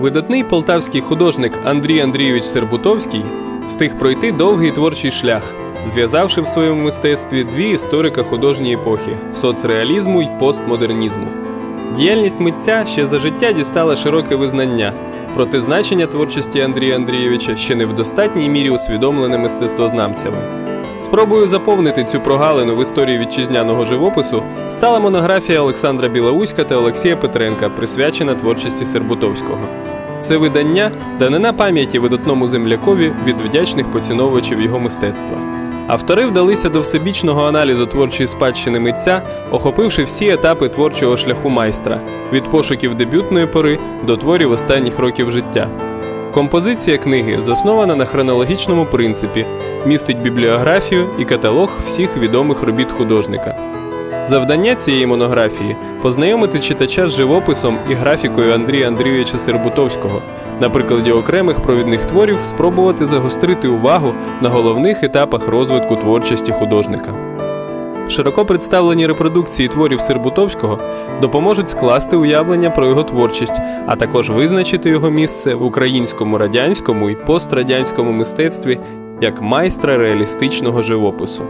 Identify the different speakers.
Speaker 1: Видатний полтавський художник Андрій Андрійович Сербутовський встиг пройти довгий творчий шлях, зв'язавши в своєму мистецтві дві історика-художні епохи соцреалізму й постмодернізму. Діяльність митця ще за життя дістала широке визнання, проте значення творчості Андрія Андрійовича ще не в достатній мірі усвідомлене мистецтвознавцями. Спробою заповнити цю прогалину в історії вітчизняного живопису стала монографія Олександра Білоуська та Олексія Петренка, присвячена творчості Сербутовського. Це видання данина пам'яті видатному землякові від вдячних поціновувачів його мистецтва. Автори вдалися до всебічного аналізу творчої спадщини митця, охопивши всі етапи творчого шляху майстра від пошуків дебютної пори до творів останніх років життя. Композиція книги заснована на хронологічному принципі, містить бібліографію і каталог всіх відомих робіт художника. Завдання цієї монографії познайомити читача з живописом і графікою Андрія Андрійовича Сербутовського, на прикладі окремих провідних творів спробувати загострити увагу на головних етапах розвитку творчості художника. Широко представлені репродукції творів Сербутовського допоможуть скласти уявлення про його творчість, а також визначити його місце в українському радянському і пострадянському мистецтві як майстра реалістичного живопису.